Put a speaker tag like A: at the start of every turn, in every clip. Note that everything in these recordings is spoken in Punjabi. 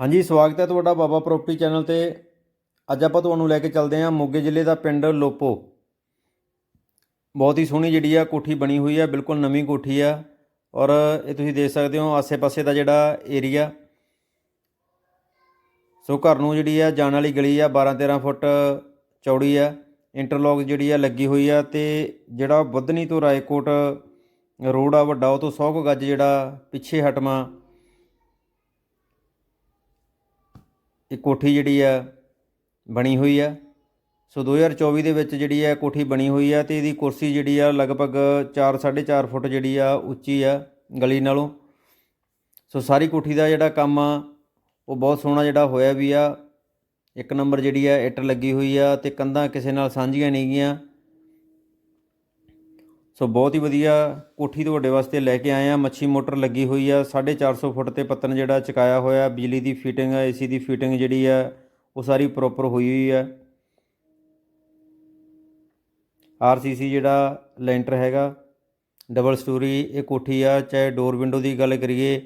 A: ਹਾਂਜੀ, ਸਵਾਗਤ ਹੈ ਤੁਹਾਡਾ ਬਾਬਾ ਪ੍ਰੋਪਰਟੀ ਚੈਨਲ ਤੇ। ਅੱਜ ਆਪਾਂ ਤੁਹਾਨੂੰ ਲੈ ਕੇ ਚੱਲਦੇ ਹਾਂ ਮੋਗੇ ਜ਼ਿਲ੍ਹੇ ਦਾ ਪਿੰਡ ਲੋਪੋ। ਬਹੁਤ ਹੀ ਸੋਹਣੀ ਜਿਹੜੀ ਆ ਕੋਠੀ ਬਣੀ ਹੋਈ ਆ, ਬਿਲਕੁਲ ਨਵੀਂ ਕੋਠੀ ਆ। ਔਰ ਇਹ ਤੁਸੀਂ ਦੇਖ ਸਕਦੇ ਹੋ ਆਸੇ-ਪਾਸੇ ਦਾ ਜਿਹੜਾ ਏਰੀਆ। ਸੋ ਘਰ ਨੂੰ ਜਿਹੜੀ ਆ, ਜਾਣ ਵਾਲੀ ਗਲੀ ਆ 12-13 ਫੁੱਟ ਚੌੜੀ ਆ। ਇੰਟਰਲੌਕ ਜਿਹੜੀ ਆ ਲੱਗੀ ਹੋਈ ਆ ਤੇ ਜਿਹੜਾ ਬੁੱਧਨੀ ਤੋਂ ਰਾਏਕੋਟ ਰੋਡ ਆ, ਵੱਡਾ, ਉਹ ਤੋਂ 100 ਕੁ ਗੱਜ ਜਿਹੜਾ ਪਿੱਛੇ ਹਟਵਾ ਇਹ ਕੋਠੀ ਜਿਹੜੀ ਆ, ਬਣੀ ਹੋਈ ਆ। ਸੋ 2024 ਦੇ ਵਿੱਚ ਜਿਹੜੀ ਆ, ਕੋਠੀ ਬਣੀ ਹੋਈ ਆ ਤੇ ਇਹਦੀ ਕੁਰਸੀ ਜਿਹੜੀ ਆ, ਲਗਭਗ 4 4.5 ਫੁੱਟ ਜਿਹੜੀ ਆ, ਉੱਚੀ ਆ ਗਲੀ ਨਾਲੋਂ। ਸੋ ਸਾਰੀ ਕੋਠੀ ਦਾ ਜਿਹੜਾ ਕੰਮ ਆ, ਉਹ ਬਹੁਤ ਸੋਹਣਾ ਜਿਹੜਾ ਹੋਇਆ ਵੀ ਆ। ਇੱਕ ਨੰਬਰ ਜਿਹੜੀ ਆ, ਇੱਟ ਲੱਗੀ ਹੋਈ ਆ ਤੇ ਕੰਧਾਂ ਕਿਸੇ ਨਾਲ ਸਾਂਝੀਆਂ ਨਹੀਂ ਗਈਆਂ। ਸੋ ਬਹੁਤ ਹੀ ਵਧੀਆ ਕੋਠੀ ਤੁਹਾਡੇ ਵਾਸਤੇ ਲੈ ਕੇ ਆਏ ਆ। ਮੱਛੀ ਮੋਟਰ ਲੱਗੀ ਹੋਈ ਆ। 450 ਫੁੱਟ ਤੇ ਪੱਤਨ ਜਿਹੜਾ ਚਕਾਇਆ ਹੋਇਆ। ਬਿਜਲੀ ਦੀ ਫਿਟਿੰਗ ਆ ਏਸੀ ਦੀ ਫਿਟਿੰਗ ਜਿਹੜੀ ਆ, ਉਹ ਸਾਰੀ ਪ੍ਰੋਪਰ ਹੋਈ ਹੋਈ ਆ। ਆਰਸੀਸੀ ਜਿਹੜਾ ਲੈਂਟਰ ਹੈਗਾ ਡਬਲ ਸਟੋਰੀ ਇਹ ਕੋਠੀ ਆ। ਚਾਹੇ ਡੋਰ ਵਿੰਡੋ ਦੀ ਗੱਲ ਕਰੀਏ,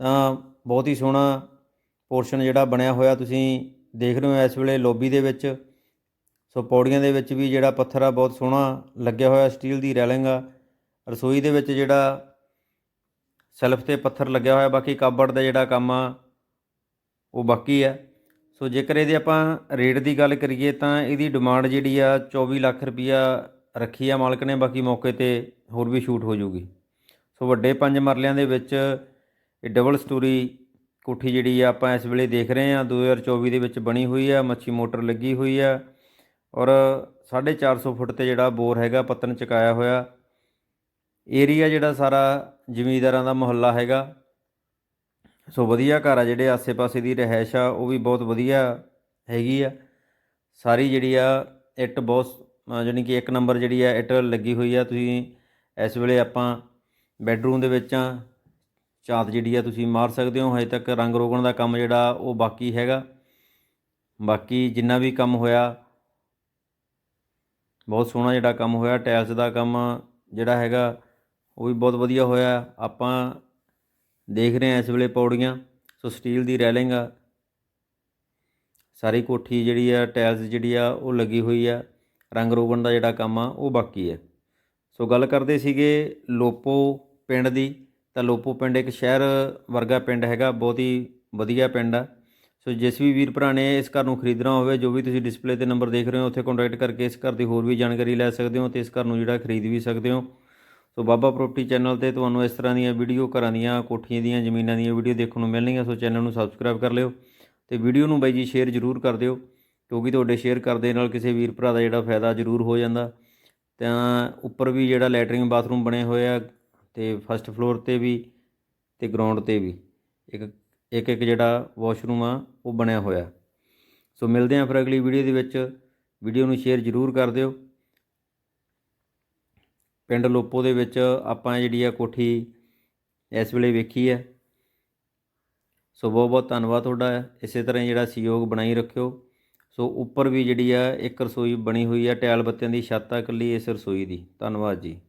A: ਤਾਂ ਬਹੁਤ ਹੀ ਸੋਹਣਾ ਪੋਰਸ਼ਨ ਜਿਹੜਾ ਬਣਿਆ ਹੋਇਆ। ਤੁਸੀਂ ਦੇਖ ਰਹੇ ਹੋ ਇਸ ਵੇਲੇ ਲੌਬੀ ਦੇ ਵਿੱਚ। ਸੋ ਪੌੜੀਆਂ ਦੇ ਵਿੱਚ ਵੀ ਜਿਹੜਾ ਪੱਥਰ ਆ, ਬਹੁਤ ਸੋਹਣਾ ਲੱਗਿਆ ਹੋਇਆ, ਸਟੀਲ ਦੀ ਰੈਲਿੰਗ ਆ। ਰਸੋਈ ਦੇ ਵਿੱਚ ਜਿਹੜਾ ਸੈਲਫ ਤੇ ਪੱਥਰ ਲੱਗਿਆ ਹੋਇਆ, ਬਾਕੀ ਕਾਬੜ ਦਾ ਜਿਹੜਾ ਕੰਮ ਆ, ਉਹ ਬਾਕੀ ਆ। ਸੋ ਜੇਕਰ ਇਹਦੇ ਆਪਾਂ ਰੇਟ ਦੀ ਗੱਲ ਕਰੀਏ ਤਾਂ ਇਹਦੀ ਡਿਮਾਂਡ ਜਿਹੜੀ ਆ 24 ਲੱਖ ਰੁਪਈਆ ਰੱਖੀ ਆ ਮਾਲਕ ਨੇ, ਬਾਕੀ ਮੌਕੇ ਤੇ ਹੋਰ ਵੀ ਸ਼ੂਟ ਹੋ ਜਾਊਗੀ ਸੋ ਵੱਡੇ ਪੰਜ ਮਰਲਿਆਂ ਦੇ ਵਿੱਚ ਇਹ ਡਬਲ ਸਟੋਰੀ ਕੋਠੀ ਜਿਹੜੀ ਆ, ਆਪਾਂ ਇਸ ਵੇਲੇ ਦੇਖ ਰਹੇ ਆ 2024 ਦੇ ਵਿੱਚ ਬਣੀ ਹੋਈ ਆ, ਮੱਛੀ ਮੋਟਰ ਲੱਗੀ ਹੋਈ ਆ। ਔਰ 450 ਫੁੱਟ ਤੇ ਜਿਹੜਾ ਬੋਰ ਹੈਗਾ, ਪੱਤਨ ਚਕਾਇਆ ਹੋਇਆ। ਏਰੀਆ ਜਿਹੜਾ ਸਾਰਾ ਜ਼ਮੀਂਦਾਰਾਂ ਦਾ ਮੁਹੱਲਾ ਹੈਗਾ। ਸੋ ਵਧੀਆ ਘਰ ਆ ਜਿਹੜੇ ਆਸੇ-ਪਾਸੇ ਦੀ ਰਹਿائش ਆ, ਉਹ ਵੀ ਬਹੁਤ ਵਧੀਆ ਹੈਗੀ ਆ। ਸਾਰੀ ਜਿਹੜੀ ਆ, ਇੱਟ ਬਹੁਤ ਜਾਨੀ ਕਿ ਇੱਕ ਨੰਬਰ ਜਿਹੜੀ ਆ, ਇੱਟ ਲੱਗੀ ਹੋਈ ਆ। ਤੁਸੀਂ ਇਸ ਵੇਲੇ ਆਪਾਂ ਬੈੱਡਰੂਮ ਦੇ ਵਿੱਚ ਆ। ਝਾਤ ਜਿਹੜੀ ਆ, ਤੁਸੀਂ ਮਾਰ ਸਕਦੇ ਹੋ। ਹਜੇ ਤੱਕ ਰੰਗ ਰੋਗਣ ਦਾ ਕੰਮ ਜਿਹੜਾ, ਉਹ ਬਾਕੀ ਹੈਗਾ। ਬਾਕੀ ਜਿੰਨਾ ਵੀ ਕੰਮ ਹੋਇਆ ਬਹੁਤ ਸੋਹਣਾ ਜਿਹੜਾ ਕੰਮ ਹੋਇਆ ਟਾਇਲਸ ਦਾ ਕੰਮ ਜਿਹੜਾ ਹੈਗਾ, ਉਹ ਵੀ ਬਹੁਤ ਵਧੀਆ ਹੋਇਆ। ਆਪਾਂ ਦੇਖ ਰਹੇ ਹਾਂ ਇਸ ਵੇਲੇ ਪੌੜੀਆਂ, ਸੋ ਸਟੀਲ ਦੀ ਰੈਲਿੰਗ ਆ। ਸਾਰੀ ਕੋਠੀ ਜਿਹੜੀ ਆ ਟਾਇਲਸ ਜਿਹੜੀ ਆ, ਉਹ ਲੱਗੀ ਹੋਈ ਆ। ਰੰਗ ਰੋਗਣ ਦਾ ਜਿਹੜਾ ਕੰਮ ਆ, ਉਹ ਬਾਕੀ ਹੈ ਸੋ ਗੱਲ ਕਰਦੇ ਸੀਗੇ ਲੋਪੋ ਪਿੰਡ ਦੀ। ਤਾਂ ਲੋਪੋ ਪਿੰਡ ਇੱਕ ਸ਼ਹਿਰ ਵਰਗਾ ਪਿੰਡ ਹੈਗਾ, ਬਹੁਤ ਹੀ ਵਧੀਆ ਪਿੰਡ ਆ। ਸੋ ਜਿਸ ਵੀ ਵੀਰ ਭਰਾ ਨੇ ਇਸ ਘਰ ਨੂੰ ਖਰੀਦਣਾ ਹੋਵੇ, ਜੋ ਵੀ ਤੁਸੀਂ ਡਿਸਪਲੇ ਤੇ ਨੰਬਰ ਦੇਖ ਰਹੇ ਹੋ, ਉੱਥੇ ਕੰਟੈਕਟ ਕਰਕੇ ਇਸ ਘਰ ਦੀ ਹੋਰ ਵੀ ਜਾਣਕਾਰੀ ਲੈ ਸਕਦੇ ਹੋ ਤੇ ਇਸ ਘਰ ਨੂੰ ਜਿਹੜਾ ਖਰੀਦ ਵੀ ਸਕਦੇ ਹੋ। ਸੋ ਬਾਬਾ ਪ੍ਰੋਪਰਟੀ ਚੈਨਲ ਤੇ ਤੁਹਾਨੂੰ ਇਸ ਤਰ੍ਹਾਂ ਦੀਆਂ ਵੀਡੀਓ ਘਰਾਂ ਦੀਆਂ, ਕੋਠੀਆਂ ਦੀਆਂ, ਜ਼ਮੀਨਾਂ ਦੀਆਂ ਵੀਡੀਓ ਦੇਖਣ ਨੂੰ ਮਿਲਣਗੀਆਂ, ਸੋ ਚੈਨਲ ਨੂੰ ਸਬਸਕ੍ਰਾਈਬ ਕਰ ਲਿਓ ਤੇ ਵੀਡੀਓ ਨੂੰ ਬਾਈ ਜੀ ਸ਼ੇਅਰ ਜ਼ਰੂਰ ਕਰ ਦਿਓ, ਕਿਉਂਕਿ ਤੁਹਾਡੇ ਸ਼ੇਅਰ ਕਰਦੇ ਨਾਲ ਕਿਸੇ ਵੀਰ ਭਰਾ ਦਾ ਜਿਹੜਾ ਫਾਇਦਾ ਜ਼ਰੂਰ ਹੋ ਜਾਂਦਾ। ਤਾਂ ਉੱਪਰ ਵੀ ਜਿਹੜਾ ਲੈਟਰਿੰਗ ਬਾਥਰੂਮ ਬਣੇ ਹੋਏ ਆ ਤੇ ਫਸਟ ਫਲੋਰ ਤੇ ਵੀ ਤੇ ਗਰਾਊਂਡ ਤੇ ਵੀ। ਇੱਕ ਇੱਕ ਇੱਕ ਜਿਹੜਾ ਵਾਸ਼ਰੂਮ ਆ, ਉਹ ਬਣਿਆ ਹੋਇਆ। ਸੋ ਮਿਲਦੇ ਹਾਂ ਫਿਰ ਅਗਲੀ ਵੀਡੀਓ ਦੇ ਵਿੱਚ। ਵੀਡੀਓ ਨੂੰ ਸ਼ੇਅਰ ਜ਼ਰੂਰ ਕਰ ਦਿਓ। ਪਿੰਡ ਲੋਪੋ ਦੇ ਵਿੱਚ ਆਪਾਂ ਜਿਹੜੀ ਆ ਕੋਠੀ ਇਸ ਵੇਲੇ ਵੇਖੀ ਹੈ। ਸੋ ਬਹੁਤ ਬਹੁਤ ਧੰਨਵਾਦ ਤੁਹਾਡਾ। ਇਸੇ ਤਰ੍ਹਾਂ ਹੀ ਜਿਹੜਾ ਸਹਿਯੋਗ ਬਣਾਈ ਰੱਖਿਓ। ਸੋ ਉੱਪਰ ਵੀ ਜਿਹੜੀ ਆ ਇੱਕ ਰਸੋਈ ਬਣੀ ਹੋਈ ਆ, ਟੈਲ ਬੱਤਿਆਂ ਦੀ, ਛੱਤ ਆ ਇਕੱਲੀ ਇਸ ਰਸੋਈ ਦੀ। ਧੰਨਵਾਦ ਜੀ।